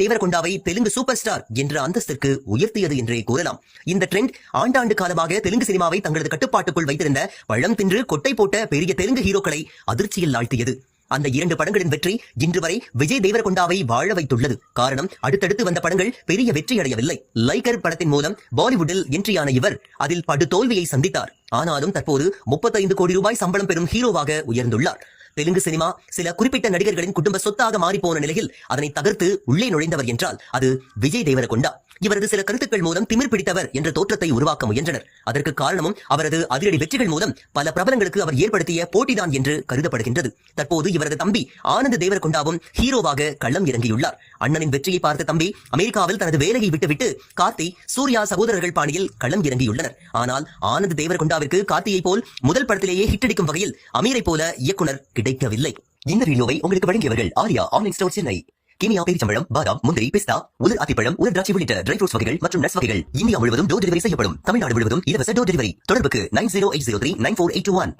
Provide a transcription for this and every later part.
தேவரகொண்டாவை Telugu super star என்ற அந்தஸ்திற்கு உயர்த்தியது என்றே கூறலாம். இந்த ட்ரெண்ட் ஆண்டாண்டு காலமாக தெலுங்கு சினிமாவை தங்களது கட்டுப்பாட்டுக்குள் வைத்திருந்த பழம் தின்று கொட்டை போட்ட பெரிய தெலுங்கு ஹீரோக்களை அதிர்ச்சியில் ஆழ்த்தியது. அந்த இரண்டு படங்களின் வெற்றி இன்று வரை விஜய் தேவரகொண்டாவை வாழ வைத்துள்ளது. காரணம் அடுத்தடுத்து வந்த படங்கள் பெரிய வெற்றி அடையவில்லை லைகர் படத்தின் மூலம் பாலிவுட்டில் என்ட்ரியான இவர் அதில் படு தோல்வியை சந்தித்தார். ஆனாலும் தற்போது முப்பத்தைந்து கோடி ரூபாய் சம்பளம் பெறும் ஹீரோவாக உயர்ந்துள்ளார். தெலுங்கு சினிமா சில குறிப்பிட்ட நடிகர்களின் குடும்ப சொத்தாக மாறிப்போன நிலையில் அதனை தகர்த்து உள்ளே நுழைந்தவர் என்றால் அது விஜய் தேவரகொண்டா. இவரது சில கருத்துக்கள் மூலம் திமிர் பிடித்தவர் என்ற தோற்றத்தை உருவாக்க முயன்றனர். அதற்கு காரணமும் அவரது அதிரடி வெற்றிகள் மூலம் பல பிரபலங்களுக்கு அவர் ஏற்படுத்திய போட்டிதான் என்று கருதப்படுகின்றது. தற்போது இவரது தம்பி ஆனந்த் தேவரகொண்டாவும் ஹீரோவாக களம் இறங்கியுள்ளார். அண்ணனின் வெற்றியை பார்த்த தம்பி அமெரிக்காவில் தனது வேலையை விட்டுவிட்டு கார்த்தி சூர்யா சகோதரர்கள் பாணியில் களம் இறங்கியுள்ளனர். ஆனால் ஆனந்த் தேவரகொண்டாவிற்கு கார்த்தியை போல் முதல் படத்திலேயே ஹிட் அடிக்கும் வகையில் அமீரை போல இயக்குனர் கிடைக்கவில்லை. இந்த வீடியோவை உங்களுக்கு வழங்கியவர்கள் ஆர்யா ஆன்லைன் ஸ்டோர் சென்னை. கினியா பேரிச்சம்பழம் பாதாம் முந்திரி பிஸ்தா உலர் அத்திப்பழம் உலர் திராட்சை உள்ளிட்ட ட்ரை ஃப்ரூட்ஸ் வகைகள் மற்றும் நட்ஸ் வகைகள் இந்தியா முழுவதும் டோர் டெலிவரி செய்யப்படும். தமிழ்நாடு முழுவதும் இலவச டோர் டெலிவரி தொடர்புக்கு nine zero eight zero three nine four eight one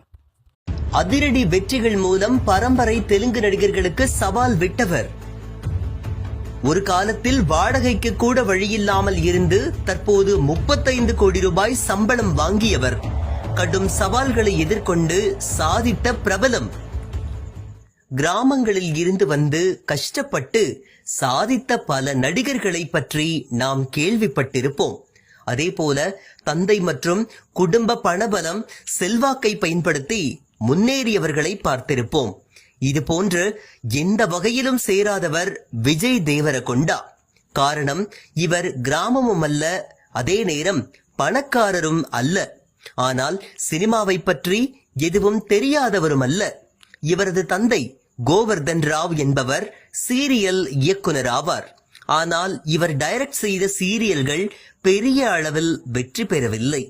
அதிரடி வெற்றிகள் மூலம் பரம்பரை தெலுங்கு நடிகர்களுக்கு சவால் விட்டவர். ஒரு காலத்தில் வாடகைக்கு கூட வழியில்லாமல் இருந்து தற்போது முப்பத்தைந்து கோடி ரூபாய் சம்பளம் வாங்கியவர். கடும் சவால்களை எதிர்கொண்டு சாதித்த பிரபலம். கிராமங்களில் இருந்து வந்து கஷ்டப்பட்டு சாதித்த பல நடிகர்களை பற்றி நாம் கேள்விப்பட்டிருப்போம். அதே போல தந்தை மற்றும் குடும்ப பணபலம் செல்வாக்கை பயன்படுத்தி முன்னேறியவர்களை பார்த்திருப்போம். இது போன்று எந்த வகையிலும் சேராதவர் விஜய் தேவரகொண்டா. காரணம் இவர் கிராமமும் அல்ல அதே நேரம் பணக்காரரும் அல்ல. ஆனால் சினிமாவை பற்றி எதுவும் தெரியாதவரும் அல்ல. இவரது தந்தை கோவர்தன் ராவ் என்பவர் சீரியல் இயக்குனர் ஆவார் ஆனால் இவர் டைரக்ட் செய்த சீரியல்கள் பெரிய அளவில் வெற்றி பெறவில்லை.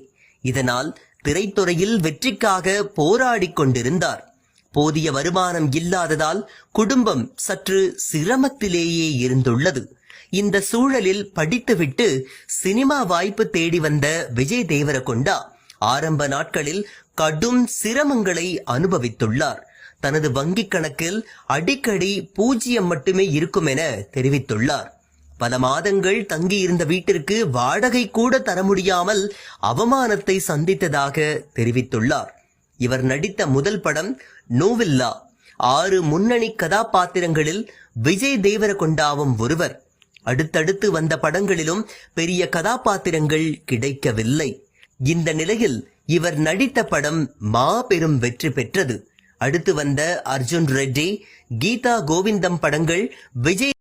இதனால் திரைத்துறையில் வெற்றிக்காக போராடிக் கொண்டிருந்தார். போதிய வருமானம் இல்லாததால் குடும்பம் சற்று சிரமத்திலேயே இருந்துள்ளது. இந்த சூழலில் படித்துவிட்டு சினிமா வாய்ப்பு தேடி வந்த விஜய் தேவரகொண்டா ஆரம்ப நாட்களில் கடும் சிரமங்களை அனுபவித்துள்ளார். தனது வங்கிக் கணக்கில் அடிக்கடி பூஜ்ஜியம் மட்டுமே இருக்கும் என தெரிவித்துள்ளார். பல மாதங்கள் தங்கியிருந்த வீட்டிற்கு வாடகை கூட தர முடியாமல் அவமானத்தை சந்தித்ததாக தெரிவித்துள்ளார். இவர் நடித்த முதல் படம் நோவில்லா. ஆறு முன்னணி கதாபாத்திரங்களில் விஜய் தேவரகொண்டாவும் ஒருவர். அடுத்தடுத்து வந்த படங்களிலும் பெரிய கதாபாத்திரங்கள் கிடைக்கவில்லை. இந்த நிலையில் இவர் நடித்த படம் மாபெரும் வெற்றி பெற்றது. அடுத்து வந்த அர்ஜுன் ரெட்டி கீதா கோவிந்தம் படங்கள் விஜய்